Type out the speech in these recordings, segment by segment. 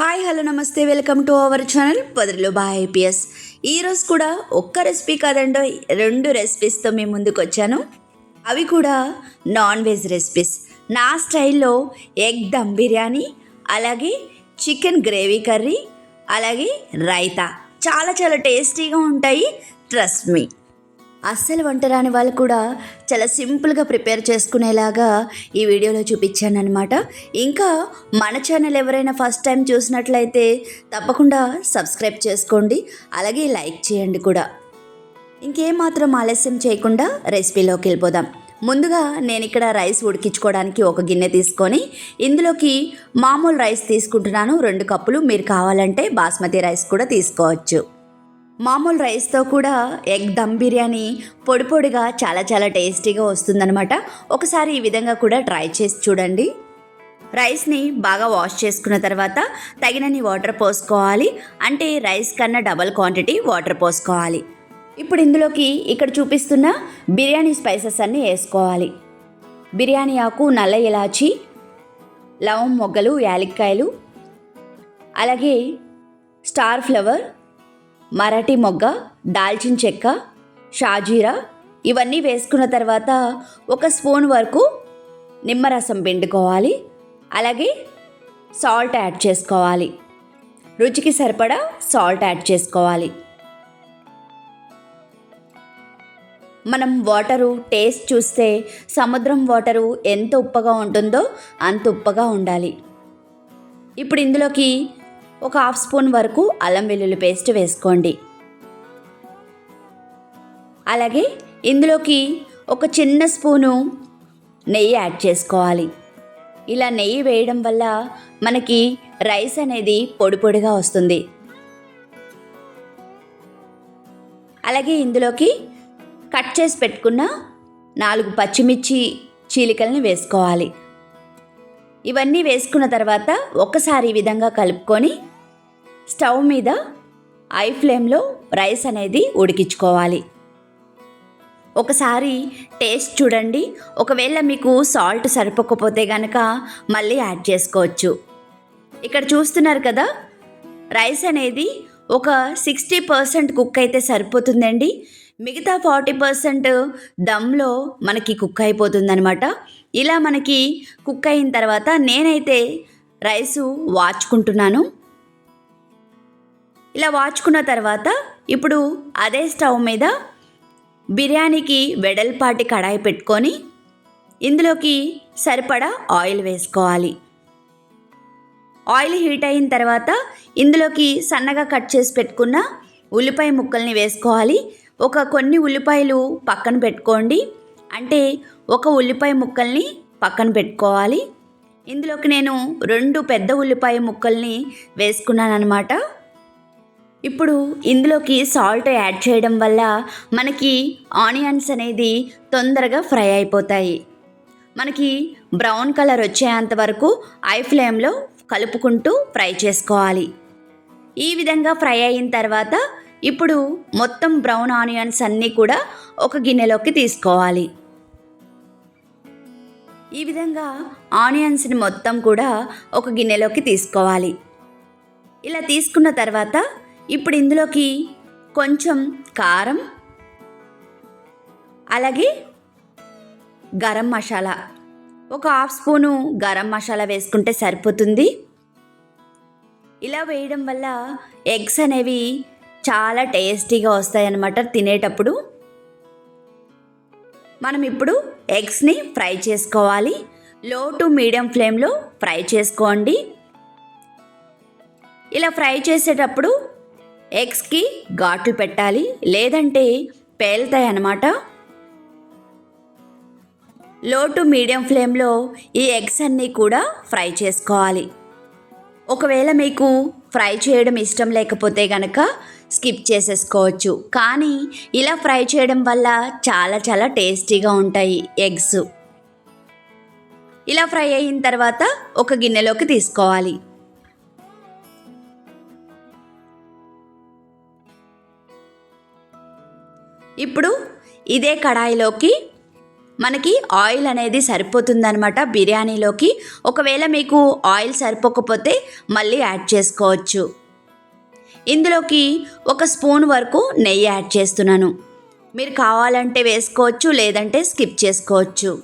Hi hello namaste welcome to our channel పొదరిలో బా IPS. ఈరోజు కూడా ఒక్క రెసిపీ కాదండో రెండు రెసిపీస్తో మేము ముందుకు వచ్చాను. అవి కూడా నాన్ వెజ్ రెసిపీస్ నా స్టైల్లో ఎగ్ దమ్ బిర్యానీ అలాగే చికెన్ గ్రేవీ కర్రీ అలాగే రైతా. చాలా చాలా టేస్టీగా ఉంటాయి ట్రస్ట్ మీ అస్సలు వంట రాని వాళ్ళు కూడా చాలా సింపుల్గా ప్రిపేర్ చేసుకునేలాగా ఈ వీడియోలో చూపించాను అనమాట ఇంకా మన ఛానల్ ఎవరైనా ఫస్ట్ టైం చూసినట్లయితే తప్పకుండా సబ్స్క్రైబ్ చేసుకోండి అలాగే లైక్ చేయండి కూడా. ఇంకేమాత్రం ఆలస్యం చేయకుండా రెసిపీలోకి వెళ్ళిపోదాం. ముందుగా నేను ఇక్కడ రైస్ ఉడికించుకోవడానికి ఒక గిన్నె తీసుకొని ఇందులోకి మామూలు రైస్ తీసుకుంటున్నాను. రెండు కప్పులు మీరు కావాలంటే బాస్మతి రైస్ కూడా తీసుకోవచ్చు. మామూలు రైస్తో కూడా ఎగ్ దమ్ బిర్యానీ పొడి పొడిగా చాలా చాలా టేస్టీగా వస్తుందన్నమాట. ఒకసారి ఈ విధంగా కూడా ట్రై చేసి చూడండి. రైస్ని బాగా వాష్ చేసుకున్న తర్వాత తగినన్ని వాటర్ పోసుకోవాలి. అంటే రైస్ కన్నా డబల్ క్వాంటిటీ వాటర్ పోసుకోవాలి. ఇప్పుడు ఇందులోకి ఇక్కడ చూపిస్తున్న బిర్యానీ స్పైసెస్ అన్నీ వేసుకోవాలి. బిర్యానీ ఆకు నల్ల ఇలాచి లవం మొగ్గలు యాలక్కాయలు అలాగే స్టార్ ఫ్లవర్ మరాఠీ మొగ్గ దాల్చిన చెక్క షాజీరా ఇవన్నీ వేసుకున్న తర్వాత ఒక స్పూన్ వరకు నిమ్మరసం పిండుకోవాలి. అలాగే సాల్ట్ యాడ్ చేసుకోవాలి. రుచికి సరిపడా సాల్ట్ యాడ్ చేసుకోవాలి. మనం వాటరు టేస్ట్ చూస్తే సముద్రం వాటరు ఎంత ఉప్పగా ఉంటుందో అంత ఉప్పగా ఉండాలి. ఇప్పుడు ఇందులోకి ఒక హాఫ్ స్పూన్ వరకు అల్లం వెల్లుల్లి పేస్ట్ వేసుకోండి. అలాగే ఇందులోకి ఒక చిన్న స్పూను నెయ్యి యాడ్ చేసుకోవాలి. ఇలా నెయ్యి వేయడం వల్ల మనకి రైస్ అనేది పొడి పొడిగా వస్తుంది. అలాగే ఇందులోకి కట్ చేసి పెట్టుకున్న నాలుగు పచ్చిమిర్చి చీలికల్ని వేసుకోవాలి. ఇవన్నీ వేసుకున్న తర్వాత ఒక్కసారి ఈ విధంగా కలుపుకొని స్టవ్ మీద ఐ ఫ్లేమ్లో రైస్ అనేది ఉడికించుకోవాలి. ఒకసారి టేస్ట్ చూడండి. ఒకవేళ మీకు సాల్ట్ సరిపోకపోతే కనుక మళ్ళీ యాడ్ చేసుకోవచ్చు. ఇక్కడ చూస్తున్నారు కదా రైస్ అనేది ఒక సిక్స్టీ పర్సెంట్ కుక్ అయితే సరిపోతుందండి. మిగతా ఫార్టీ పర్సెంట్ దమ్లో మనకి కుక్ అయిపోతుందనమాట ఇలా మనకి కుక్ అయిన తర్వాత నేనైతే రైసు వాచుకుంటున్నాను. ఇలా వాచుకున్న తర్వాత ఇప్పుడు అదే స్టవ్ మీద బిర్యానీకి వెడల్పాటి కడాయి పెట్టుకొని ఇందులోకి సరిపడా ఆయిల్ వేసుకోవాలి. ఆయిల్ హీట్ అయిన తర్వాత ఇందులోకి సన్నగా కట్ చేసి పెట్టుకున్న ఉల్లిపాయ ముక్కల్ని వేసుకోవాలి. ఒక కొన్ని ఉల్లిపాయలు పక్కన పెట్టుకోండి. అంటే ఒక ఉల్లిపాయ ముక్కల్ని పక్కన పెట్టుకోవాలి. ఇందులోకి నేను రెండు పెద్ద ఉల్లిపాయ ముక్కల్ని వేసుకున్నాను అనమాట ఇప్పుడు ఇందులోకి సాల్ట్ యాడ్ చేయడం వల్ల మనకి ఆనియన్స్ అనేది తొందరగా ఫ్రై అయిపోతాయి. మనకి బ్రౌన్ కలర్ వచ్చేంత వరకు ఐ ఫ్లేమ్లో కలుపుకుంటూ ఫ్రై చేసుకోవాలి. ఈ విధంగా ఫ్రై అయిన తర్వాత ఇప్పుడు మొత్తం బ్రౌన్ ఆనియన్స్ అన్నీ కూడా ఒక గిన్నెలోకి తీసుకోవాలి. ఈ విధంగా ఆనియన్స్ని మొత్తం కూడా ఒక గిన్నెలోకి తీసుకోవాలి. ఇలా తీసుకున్న తర్వాత ఇప్పుడు ఇందులోకి కొంచెం కారం అలాగే గరం మసాలా. ఒక హాఫ్ స్పూను గరం మసాలా వేసుకుంటే సరిపోతుంది. ఇలా వేయడం వల్ల ఎగ్స్ అనేవి చాలా టేస్టీగా వస్తాయన్నమాట తినేటప్పుడు. మనం ఇప్పుడు ఎగ్స్ని ఫ్రై చేసుకోవాలి. లో టు మీడియం ఫ్లేమ్లో ఫ్రై చేసుకోండి. ఇలా ఫ్రై చేసేటప్పుడు ఎగ్స్కి ఘాట్లు పెట్టాలి. లేదంటే పేలుతాయి అన్నమాట లో టు మీడియం ఫ్లేమ్లో ఈ ఎగ్స్ అన్నీ కూడా ఫ్రై చేసుకోవాలి. ఒకవేళ మీకు ఫ్రై చేయడం ఇష్టం లేకపోతే గనక స్కిప్ చేసేసుకోవచ్చు. కానీ ఇలా ఫ్రై చేయడం వల్ల చాలా చాలా టేస్టీగా ఉంటాయి ఎగ్స్. ఇలా ఫ్రై అయిన తర్వాత ఒక గిన్నెలోకి తీసుకోవాలి. ఇప్పుడు ఇదే కడాయిలోకి మనకి ఆయిల్ అనేది సరిపోతుందనమాట బిర్యానీలోకి. ఒకవేళ మీకు ఆయిల్ సరిపోకపోతే మళ్ళీ యాడ్ చేసుకోవచ్చు. ఇందులోకి ఒక స్పూన్ వరకు నెయ్యి యాడ్ చేస్తున్నాను. మీరు కావాలంటే వేసుకోవచ్చు లేదంటే స్కిప్ చేసుకోవచ్చు.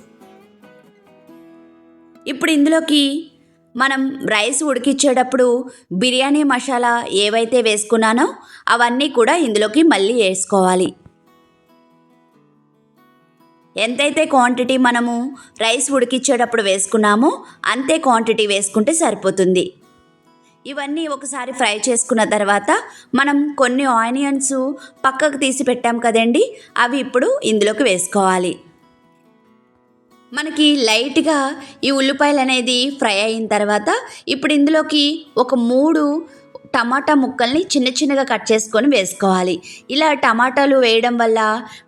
ఇప్పుడు ఇందులోకి మనం రైస్ ఉడికిచ్చేటప్పుడు బిర్యానీ మసాలా ఏవైతే వేసుకున్నానో అవన్నీ కూడా ఇందులోకి మళ్ళీ వేసుకోవాలి. ఎంతైతే క్వాంటిటీ మనము రైస్ ఉడికిచ్చేటప్పుడు వేసుకున్నామో అంతే క్వాంటిటీ వేసుకుంటే సరిపోతుంది. ఇవన్నీ ఒకసారి ఫ్రై చేసుకున్న తర్వాత మనం కొన్ని ఆనియన్స్ పక్కకు తీసి పెట్టాం కదండి అవి ఇప్పుడు ఇందులోకి వేసుకోవాలి. మనకి లైట్గా ఈ ఉల్లిపాయలు అనేది ఫ్రై అయిన తర్వాత ఇప్పుడు ఇందులోకి ఒక మూడు టమాటా ముక్కల్ని చిన్న చిన్నగా కట్ చేసుకొని వేసుకోవాలి. ఇలా టమాటాలు వేయడం వల్ల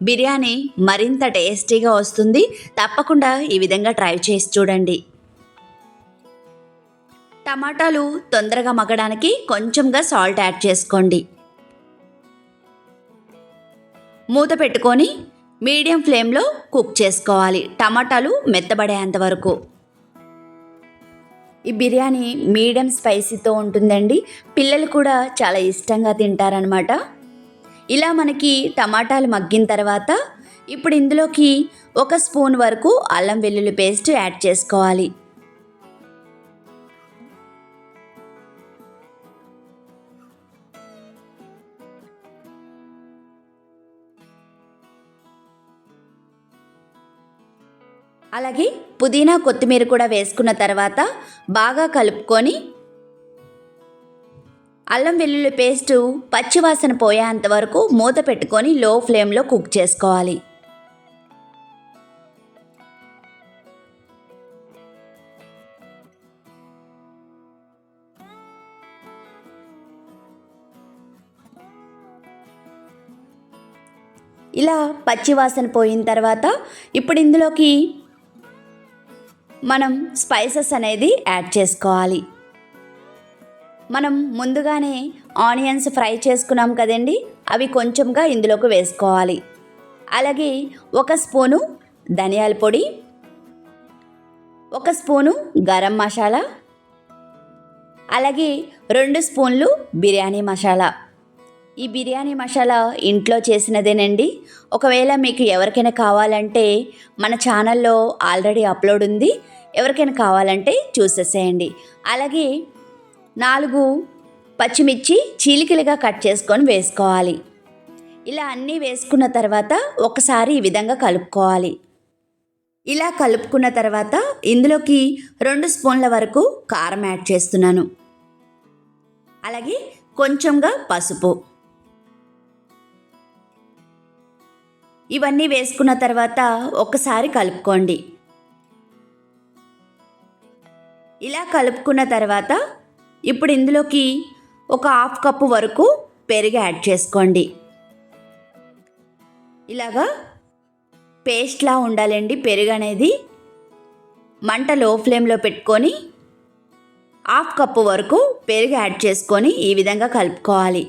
బిర్యానీ మరింత టేస్టీగా వస్తుంది. తప్పకుండా ఈ విధంగా ట్రై చేసి చూడండి. టమాటాలు తొందరగా మగ్గడానికి కొంచెంగా సాల్ట్ యాడ్ చేసుకోండి. మూత పెట్టుకొని మీడియం ఫ్లేమ్లో కుక్ చేసుకోవాలి. టమాటాలు మెత్తబడేంత వరకు. ఈ బిర్యానీ మీడియం స్పైసీతో ఉంటుందండి. పిల్లలు కూడా చాలా ఇష్టంగా తింటారనమాట ఇలా మనకి టమాటాలు మగ్గిన తర్వాత ఇప్పుడు ఇందులోకి ఒక స్పూన్ వరకు అల్లం వెల్లుల్లి పేస్ట్ యాడ్ చేసుకోవాలి. అలాగే పుదీనా కొత్తిమీర కూడా వేసుకున్న తర్వాత బాగా కలుపుకొని అల్లం వెల్లుల్లి పేస్టు పచ్చివాసన పోయేంత వరకు మూత పెట్టుకొని లో ఫ్లేమ్లో కుక్ చేసుకోవాలి. ఇలా పచ్చివాసన పోయిన తర్వాత ఇప్పుడు ఇందులోకి మనం స్పైసెస్ అనేది యాడ్ చేసుకోవాలి. మనం ముందుగానే ఆనియన్స్ ఫ్రై చేసుకున్నాం కదండి అవి కొంచెంగా ఇందులోకి వేసుకోవాలి. అలాగే ఒక స్పూను ధనియాల పొడి ఒక స్పూను గరం మసాలా అలాగే రెండు స్పూన్లు బిర్యానీ మసాలా. ఈ బిర్యానీ మసాలా ఇంట్లో చేసినదేనండి. ఒకవేళ మీకు ఎవరికైనా కావాలంటే మన ఛానల్లో ఆల్రెడీ అప్లోడ్ ఉంది. ఎవరికైనా కావాలంటే చూసేసేయండి. అలాగే నాలుగు పచ్చిమిర్చి చీలికలుగా కట్ చేసుకొని వేసుకోవాలి. ఇలా అన్నీ వేసుకున్న తర్వాత ఒకసారి ఈ విధంగా కలుపుకోవాలి. ఇలా కలుపుకున్న తర్వాత ఇందులోకి రెండు స్పూన్ల వరకు కారం యాడ్ చేస్తున్నాను. అలాగే కొంచెంగా పసుపు. ఇవన్నీ వేసుకున్న తర్వాత ఒకసారి కలుపుకోండి. ఇలా కలుపుకున్న తర్వాత ఇప్పుడు ఇందులోకి ఒక హాఫ్ కప్పు వరకు పెరుగు యాడ్ చేసుకోండి. ఇలాగా పేస్ట్లా ఉండాలండి పెరుగు అనేది. మంట లో ఫ్లేమ్లో పెట్టుకొని హాఫ్ కప్పు వరకు పెరుగు యాడ్ చేసుకొని ఈ విధంగా కలుపుకోవాలి.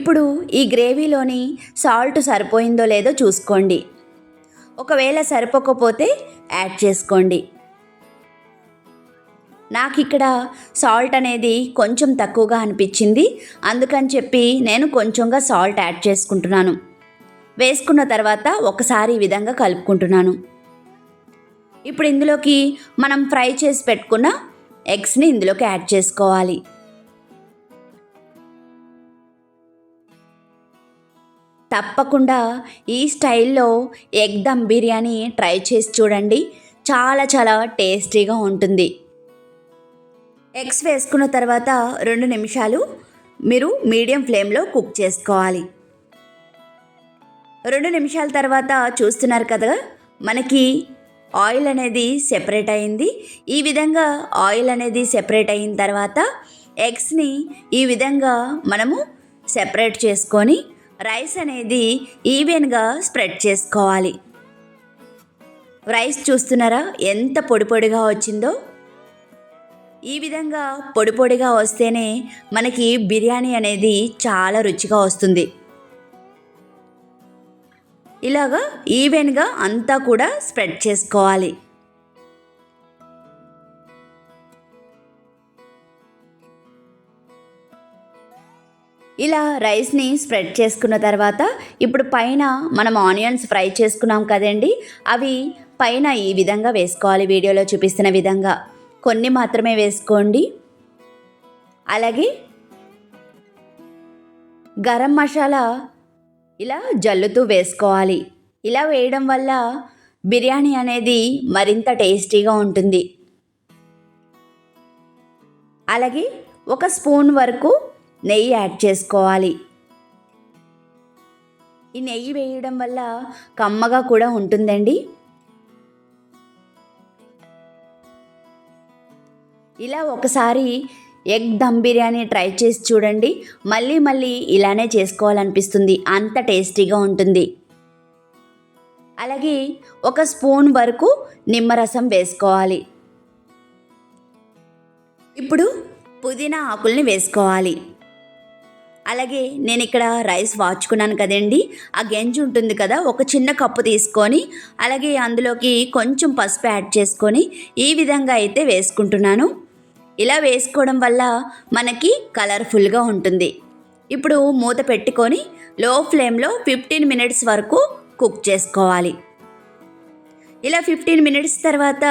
ఇప్పుడు ఈ గ్రేవీలోని సాల్ట్ సరిపోయిందో లేదో చూసుకోండి. ఒకవేళ సరిపోకపోతే యాడ్ చేసుకోండి. నాకు ఇక్కడ సాల్ట్ అనేది కొంచెం తక్కువగా అనిపించింది. అందుకని చెప్పి నేను కొంచెంగా సాల్ట్ యాడ్ చేసుకుంటున్నాను. వేసుకున్న తర్వాత ఒకసారి ఈ విధంగా కలుపుకుంటున్నాను. ఇప్పుడు ఇందులోకి మనం ఫ్రై చేసి పెట్టుకున్న ఎగ్స్ని ఇందులోకి యాడ్ చేసుకోవాలి. తప్పకుండా ఈ స్టైల్లో ఎగ్ దమ్ బిర్యానీ ట్రై చేసి చూడండి. చాలా చాలా టేస్టీగా ఉంటుంది. ఎగ్స్ వేసుకున్న తర్వాత రెండు నిమిషాలు మీరు మీడియం ఫ్లేమ్లో కుక్ చేసుకోవాలి. రెండు నిమిషాల తర్వాత చూస్తున్నారు కదా మనకి ఆయిల్ అనేది సెపరేట్ అయింది. ఈ విధంగా ఆయిల్ అనేది సెపరేట్ అయిన తర్వాత ఎగ్స్ని ఈ విధంగా మనము సెపరేట్ చేసుకొని రైస్ అనేది ఈవెన్గా స్ప్రెడ్ చేసుకోవాలి. రైస్ చూస్తున్నారా? ఎంత పొడి పొడిగా వచ్చిందో? ఈ విధంగా పొడి పొడిగా వస్తేనే మనకి బిర్యానీ అనేది చాలా రుచిగా వస్తుంది. ఇలాగా ఈవెన్గా అంతా కూడా స్ప్రెడ్ చేసుకోవాలి. ఇలా రైస్ని స్ప్రెడ్ చేసుకున్న తర్వాత ఇప్పుడు పైన మనం ఆనియన్స్ ఫ్రై చేసుకున్నాం కదండి. అవి పైన ఈ విధంగా వేసుకోవాలి. వీడియోలో చూపిస్తున్న విధంగా కొన్ని మాత్రమే వేసుకోండి. అలాగే గరం మసాలా ఇలా జల్లుతూ వేసుకోవాలి. ఇలా వేయడం వల్ల బిర్యానీ అనేది మరింత టేస్టీగా ఉంటుంది. అలాగే ఒక స్పూన్ వరకు నెయ్యి యాడ్ చేసుకోవాలి. ఈ నెయ్యి వేయడం వల్ల కమ్మగా కూడా ఉంటుందండి. ఇలా ఒకసారి ఎగ్ దమ్ బిర్యానీ ట్రై చేసి చూడండి. మళ్ళీ మళ్ళీ ఇలానే చేసుకోవాలనిపిస్తుంది. అంత టేస్టీగా ఉంటుంది. అలాగే ఒక స్పూన్ వరకు నిమ్మరసం వేసుకోవాలి. ఇప్పుడు పుదీనా ఆకుల్ని వేసుకోవాలి. అలాగే నేను ఇక్కడ రైస్ వాచుకున్నాను కదండి. ఆ గంజి ఉంటుంది కదా ఒక చిన్న కప్పు తీసుకొని అలాగే అందులోకి కొంచెం పసుపు యాడ్ చేసుకొని ఈ విధంగా అయితే వేసుకుంటున్నాను. ఇలా వేసుకోవడం వల్ల మనకి కలర్ఫుల్గా ఉంటుంది. ఇప్పుడు మూత పెట్టుకొని లో ఫ్లేమ్లో ఫిఫ్టీన్ మినిట్స్ వరకు కుక్ చేసుకోవాలి. ఇలా ఫిఫ్టీన్ మినిట్స్ తర్వాత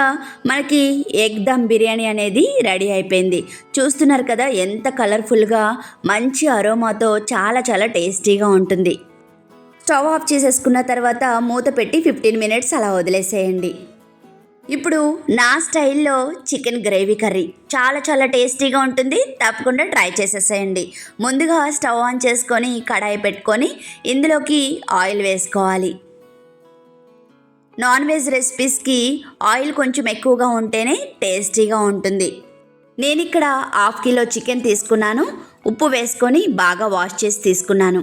మనకి ఎగ్ దమ్ బిర్యానీ అనేది రెడీ అయిపోయింది. చూస్తున్నారు కదా ఎంత కలర్ఫుల్గా మంచి అరోమాతో చాలా చాలా టేస్టీగా ఉంటుంది. స్టవ్ ఆఫ్ చేసేసుకున్న తర్వాత మూత పెట్టి ఫిఫ్టీన్ మినిట్స్ అలా వదిలేసేయండి. ఇప్పుడు నా స్టైల్లో చికెన్ గ్రేవీ కర్రీ చాలా చాలా టేస్టీగా ఉంటుంది. తప్పకుండా ట్రై చేసేసేయండి. ముందుగా స్టవ్ ఆన్ చేసుకొని కడాయి పెట్టుకొని ఇందులోకి ఆయిల్ వేసుకోవాలి. నాన్ వెజ్ రెసిపీస్కి ఆయిల్ కొంచెం ఎక్కువగా ఉంటేనే టేస్టీగా ఉంటుంది. నేను ఇక్కడ హాఫ్ కిలో చికెన్ తీసుకున్నాను. ఉప్పు వేసుకొని బాగా వాష్ చేసి తీసుకున్నాను.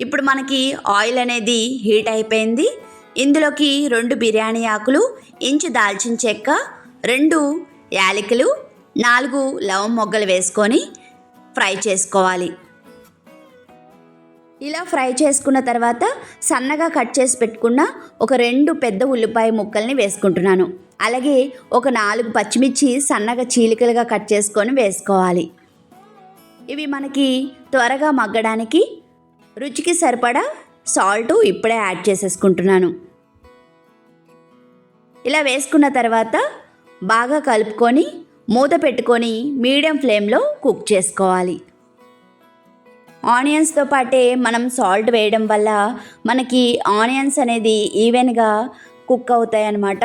ఇప్పుడు మనకి ఆయిల్ అనేది హీట్ అయిపోయింది. ఇందులోకి రెండు బిర్యానీ ఆకులు ఇంచు దాల్చిన చెక్క రెండు యాలకులు నాలుగు లవం మొగ్గలు వేసుకొని ఫ్రై చేసుకోవాలి. ఇలా ఫ్రై చేసుకున్న తర్వాత సన్నగా కట్ చేసి పెట్టుకున్న ఒక రెండు పెద్ద ఉల్లిపాయ ముక్కల్ని వేసుకుంటున్నాను. అలాగే ఒక నాలుగు పచ్చిమిర్చి సన్నగా చీలికలుగా కట్ చేసుకొని వేసుకోవాలి. ఇవి మనకి త్వరగా మగ్గడానికి రుచికి సరిపడా సాల్ట్ ఇప్పుడే యాడ్ చేసేసుకుంటున్నాను. ఇలా వేసుకున్న తర్వాత బాగా కలుపుకొని మూత పెట్టుకొని మీడియం ఫ్లేమ్లో కుక్ చేసుకోవాలి. ఆనియన్స్తో పాటే మనం సాల్ట్ వేయడం వల్ల మనకి ఆనియన్స్ అనేది ఈవెన్గా కుక్ అవుతాయి అన్నమాట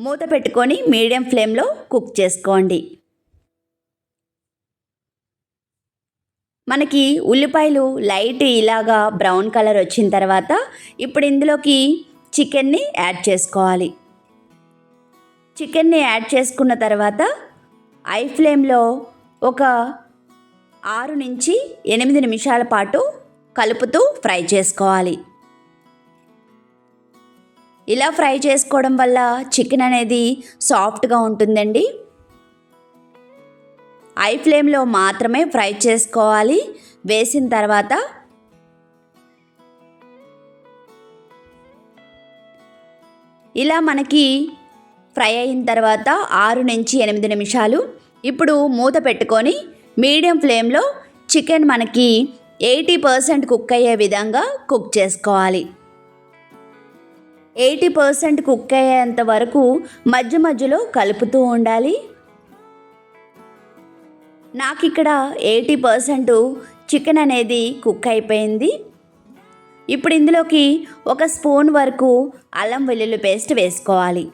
మూత పెట్టుకొని మీడియం ఫ్లేమ్లో కుక్ చేసుకోండి. మనకి ఉల్లిపాయలు లైట్ ఇలాగా బ్రౌన్ కలర్ వచ్చిన తర్వాత ఇప్పుడు ఇందులోకి చికెన్ని యాడ్ చేసుకోవాలి. చికెన్ని యాడ్ చేసుకున్న తర్వాత ఐ ఫ్లేమ్లో ఒక ఆరు నుంచి ఎనిమిది నిమిషాల పాటు కలుపుతూ ఫ్రై చేసుకోవాలి. ఇలా ఫ్రై చేసుకోవడం వల్ల చికెన్ అనేది సాఫ్ట్గా ఉంటుందండి. ఐ ఫ్లేమ్లో మాత్రమే ఫ్రై చేసుకోవాలి. వేసిన తర్వాత ఇలా మనకి ఫ్రై అయిన తర్వాత ఆరు నుంచి ఎనిమిది నిమిషాలు ఇప్పుడు మూత పెట్టుకొని మీడియం ఫ్లేమ్లో చికెన్ మనకి ఎయిటీ పర్సెంట్ కుక్ అయ్యే విధంగా కుక్ చేసుకోవాలి. ఎయిటీ పర్సెంట్ కుక్ అయ్యేంత వరకు మధ్య మధ్యలో కలుపుతూ ఉండాలి. నాకు ఇక్కడ ఎయిటీ పర్సెంట్ చికెన్ అనేది కుక్ అయిపోయింది. ఇప్పుడు ఇందులోకి ఒక స్పూన్ వరకు అల్లం వెల్లుల్లి పేస్ట్ వేసుకోవాలి.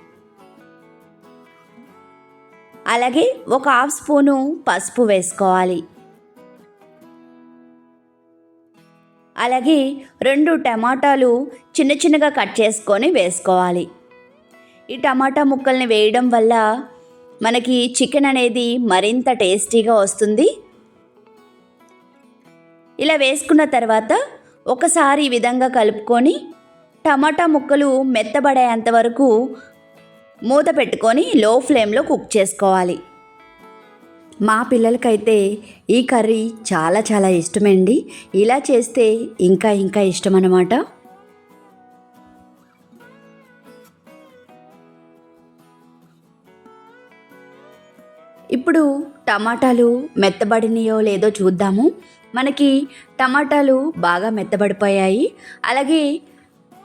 అలాగే ఒక హాఫ్ స్పూను పసుపు వేసుకోవాలి. అలాగే రెండు టమాటాలు చిన్న చిన్నగా కట్ చేసుకొని వేసుకోవాలి. ఈ టమాటా ముక్కల్ని వేయడం వల్ల మనకి చికెన్ అనేది మరింత టేస్టీగా వస్తుంది. ఇలా వేసుకున్న తర్వాత ఒకసారి ఈ విధంగా కలుపుకొని టమాటా ముక్కలు మెత్తబడేంత వరకు మూత పెట్టుకొని లో ఫ్లేమ్లో కుక్ చేసుకోవాలి. మా పిల్లలకైతే ఈ కర్రీ చాలా చాలా ఇష్టమండి. ఇలా చేస్తే ఇంకా ఇంకా ఇష్టం అన్నమాట ఇప్పుడు టమాటాలు మెత్తబడినాయో లేదో చూద్దాము. మనకి టమాటాలు బాగా మెత్తబడిపోయాయి. అలాగే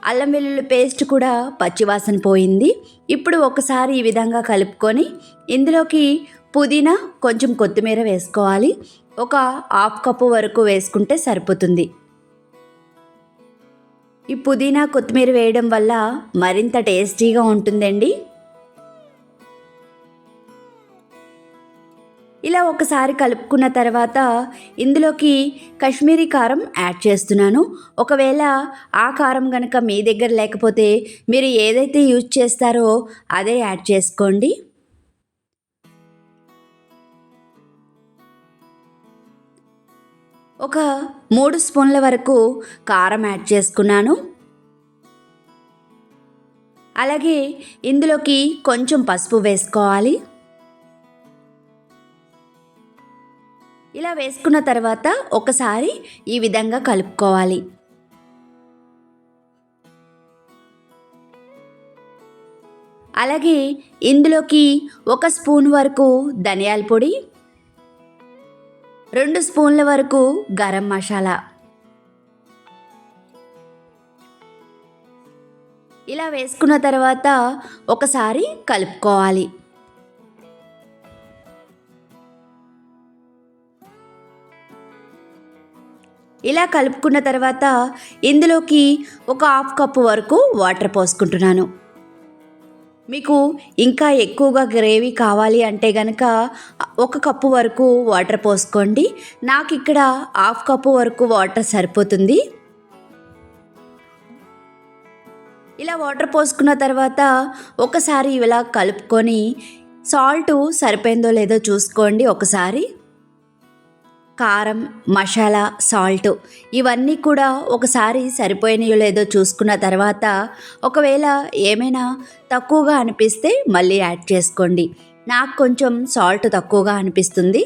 అల్లం వెల్లుల్లి పేస్ట్ కూడా పచ్చివాసన పోయింది. ఇప్పుడు ఒకసారి ఈ విధంగా కలుపుకొని ఇందులోకి పుదీనా కొంచెం కొత్తిమీర వేసుకోవాలి. ఒక హాఫ్ కప్పు వరకు వేసుకుంటే సరిపోతుంది. ఈ పుదీనా కొత్తిమీర వేయడం వల్ల మరింత టేస్టీగా ఉంటుందండి. ఇలా ఒకసారి కలుపుకున్న తర్వాత ఇందులోకి కాశ్మీరీ కారం యాడ్ చేస్తున్నాను. ఒకవేళ ఆ కారం కనుక మీ దగ్గర లేకపోతే మీరు ఏదైతే యూజ్ చేస్తారో అదే యాడ్ చేసుకోండి. ఒక మూడు స్పూన్ల వరకు కారం యాడ్ చేసుకున్నాను. అలాగే ఇందులోకి కొంచెం పసుపు వేసుకోవాలి. ఇలా వేసుకున్న తర్వాత ఒకసారి ఈ విధంగా కలుపుకోవాలి. అలాగే ఇందులోకి ఒక స్పూన్ వరకు ధనియాల పొడి రెండు స్పూన్ల వరకు గరం మసాలా. ఇలా వేసుకున్న తర్వాత ఒకసారి కలుపుకోవాలి. ఇలా కలుపుకున్న తర్వాత ఇందులోకి ఒక హాఫ్ కప్పు వరకు వాటర్ పోసుకుంటున్నాను. మీకు ఇంకా ఎక్కువగా గ్రేవీ కావాలి అంటే కనుక ఒక కప్పు వరకు వాటర్ పోసుకోండి. నాకు ఇక్కడ హాఫ్ కప్పు వరకు వాటర్ సరిపోతుంది. ఇలా వాటర్ పోసుకున్న తర్వాత ఒకసారి ఇలా కలుపుకొని సాల్ట్ సరిపోయిందో లేదో చూసుకోండి ఒకసారి. కారం మసాలా సాల్ట్ ఇవన్నీ కూడా ఒకసారి సరిపోయినాయో లేదో చూసుకున్న తర్వాత ఒకవేళ ఏమైనా తక్కువగా అనిపిస్తే మళ్ళీ యాడ్ చేసుకోండి. నాకు కొంచెం సాల్ట్ తక్కువగా అనిపిస్తుంది.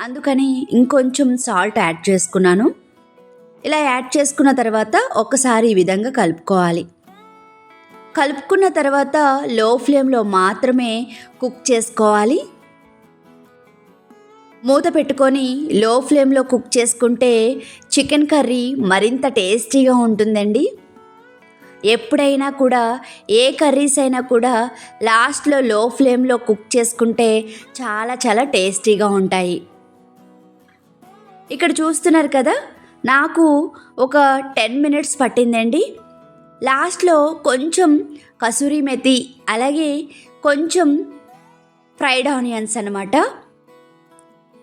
అందుకని ఇంకొంచెం సాల్ట్ యాడ్ చేసుకున్నాను. ఇలా యాడ్ చేసుకున్న తర్వాత ఒకసారి ఈ విధంగా కలుపుకోవాలి. కలుపుకున్న తర్వాత లో ఫ్లేమ్లో మాత్రమే కుక్ చేసుకోవాలి. మూత పెట్టుకొని లో ఫ్లేమ్లో కుక్ చేసుకుంటే చికెన్ కర్రీ మరింత టేస్టీగా ఉంటుందండి. ఎప్పుడైనా కూడా ఏ కర్రీస్ అయినా కూడా లాస్ట్లో లో ఫ్లేమ్లో కుక్ చేసుకుంటే చాలా చాలా టేస్టీగా ఉంటాయి. ఇక్కడ చూస్తున్నారు కదా నాకు ఒక టెన్ మినిట్స్ పట్టిందండి. లాస్ట్లో కొంచెం కసూరి మెతి అలాగే కొంచెం ఫ్రైడ్ ఆనియన్స్ అనమాట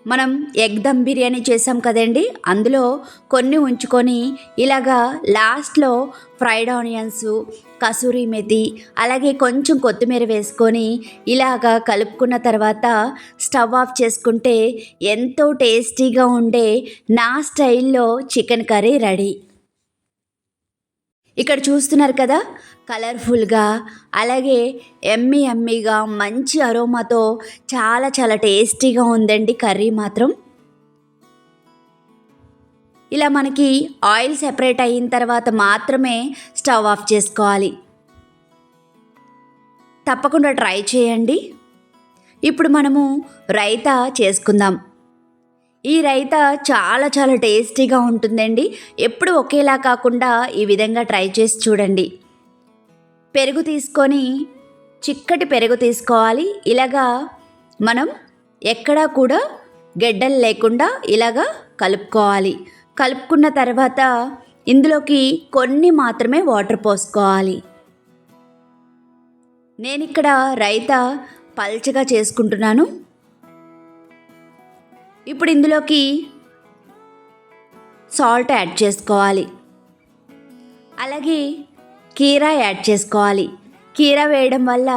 మనం ఎగ్ దమ్ బిర్యానీ చేసాం కదండి. అందులో కొన్ని ఉంచుకొని ఇలాగా లాస్ట్లో ఫ్రైడ్ ఆనియన్స్ కసూరి మెతి అలాగే కొంచెం కొత్తిమీర వేసుకొని ఇలాగా కలుపుకున్న తర్వాత స్టవ్ ఆఫ్ చేసుకుంటే ఎంతో టేస్టీగా ఉండే నా స్టైల్లో చికెన్ కర్రీ రెడీ. ఇక్కడ చూస్తున్నారు కదా? కలర్ఫుల్గా అలాగే ఎమ్మి ఎమ్మిగా మంచి అరోమాతో చాలా చాలా టేస్టీగా ఉందండి కర్రీ మాత్రం. ఇలా మనకి ఆయిల్ సెపరేట్ అయిన తర్వాత మాత్రమే స్టవ్ ఆఫ్ చేసుకోవాలి. తప్పకుండా ట్రై చేయండి. ఇప్పుడు మనము రైతా చేసుకుందాం. ఈ రైతా చాలా చాలా టేస్టీగా ఉంటుందండి. ఎప్పుడు ఒకేలా కాకుండా ఈ విధంగా ట్రై చేసి చూడండి. పెరుగు తీసుకొని చిక్కటి పెరుగు తీసుకోవాలి. ఇలాగా మనం ఎక్కడా కూడా గెడ్డలు లేకుండా ఇలాగా కలుపుకోవాలి. కలుపుకున్న తర్వాత ఇందులోకి కొన్ని మాత్రమే వాటర్ పోసుకోవాలి. నేను ఇక్కడ రైత పల్చగా చేసుకుంటున్నాను. ఇప్పుడు ఇందులోకి సాల్ట్ యాడ్ చేసుకోవాలి. అలాగే కీరా యాడ్ చేసుకోవాలి. కీరా వేయడం వల్ల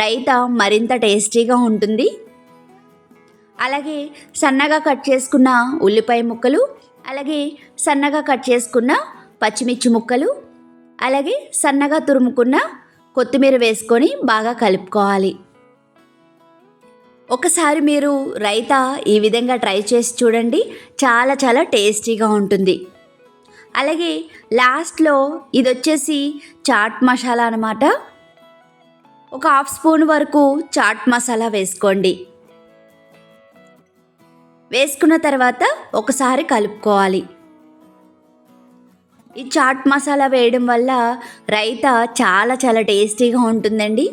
రైత మరింత టేస్టీగా ఉంటుంది. అలాగే సన్నగా కట్ చేసుకున్న ఉల్లిపాయ ముక్కలు అలాగే సన్నగా కట్ చేసుకున్న పచ్చిమిర్చి ముక్కలు అలాగే సన్నగా తురుముకున్న కొత్తిమీర వేసుకొని బాగా కలుపుకోవాలి. ఒకసారి మీరు రైతా ఈ విధంగా ట్రై చేసి చూడండి. చాలా చాలా టేస్టీగా ఉంటుంది. అలాగే లాస్ట్లో ఇది వచ్చేసి చాట్ మసాలా అనమాట ఒక హాఫ్ స్పూన్ వరకు చాట్ మసాలా వేసుకోండి. వేసుకున్న తర్వాత ఒకసారి కలుపుకోవాలి. ఈ చాట్ మసాలా వేయడం వల్ల రైతా చాలా చాలా టేస్టీగా ఉంటుందండి.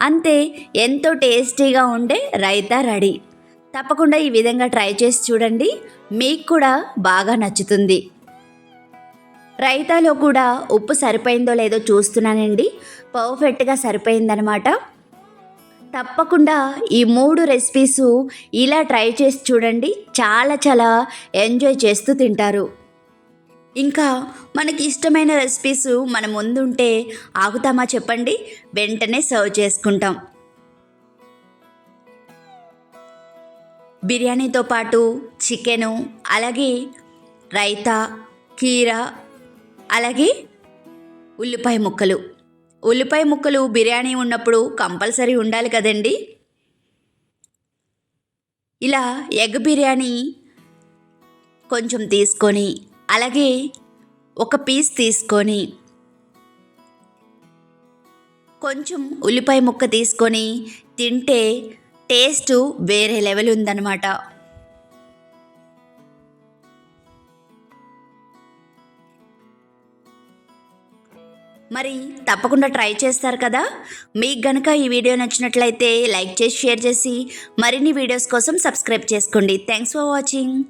అంతే ఎంతో టేస్టీగా ఉండే రైతా రెడీ. తప్పకుండా ఈ విధంగా ట్రై చేసి చూడండి. మీకు కూడా బాగా నచ్చుతుంది. రైతాలో కూడా ఉప్పు సరిపోయిందో లేదో చూస్తున్నానండి. పర్ఫెక్ట్గా సరిపోయిందనమాట తప్పకుండా ఈ మూడు రెసిపీస్ ఇలా ట్రై చేసి చూడండి. చాలా చాలా ఎంజాయ్ చేస్తూ తింటారు. ఇంకా మనకి ఇష్టమైన రెసిపీస్ మన ముందుంటే ఆగుతామా చెప్పండి? వెంటనే సర్వ్ చేసుకుంటాం. బిర్యానీతో పాటు చికెను అలాగే రైతా కీరా అలాగే ఉల్లిపాయ ముక్కలు. ఉల్లిపాయ ముక్కలు బిర్యానీ ఉన్నప్పుడు కంపల్సరీ ఉండాలి కదండి? ఇలా ఎగ్ బిర్యానీ కొంచెం తీసుకొని అలాగే ఒక పీస్ తీసుకొని కొంచెం ఉల్లిపాయ ముక్క తీసుకొని తింటే టేస్ట్ వేరే లెవెల్ ఉందన్నమాట. మరి తప్పకుండా ట్రై చేస్తారు కదా? మీకు గనక ఈ వీడియో నచ్చినట్లయితే లైక్ చేసి షేర్ చేసి మరిన్ని వీడియోస్ కోసం సబ్స్క్రైబ్ చేసుకోండి. Thanks for watching.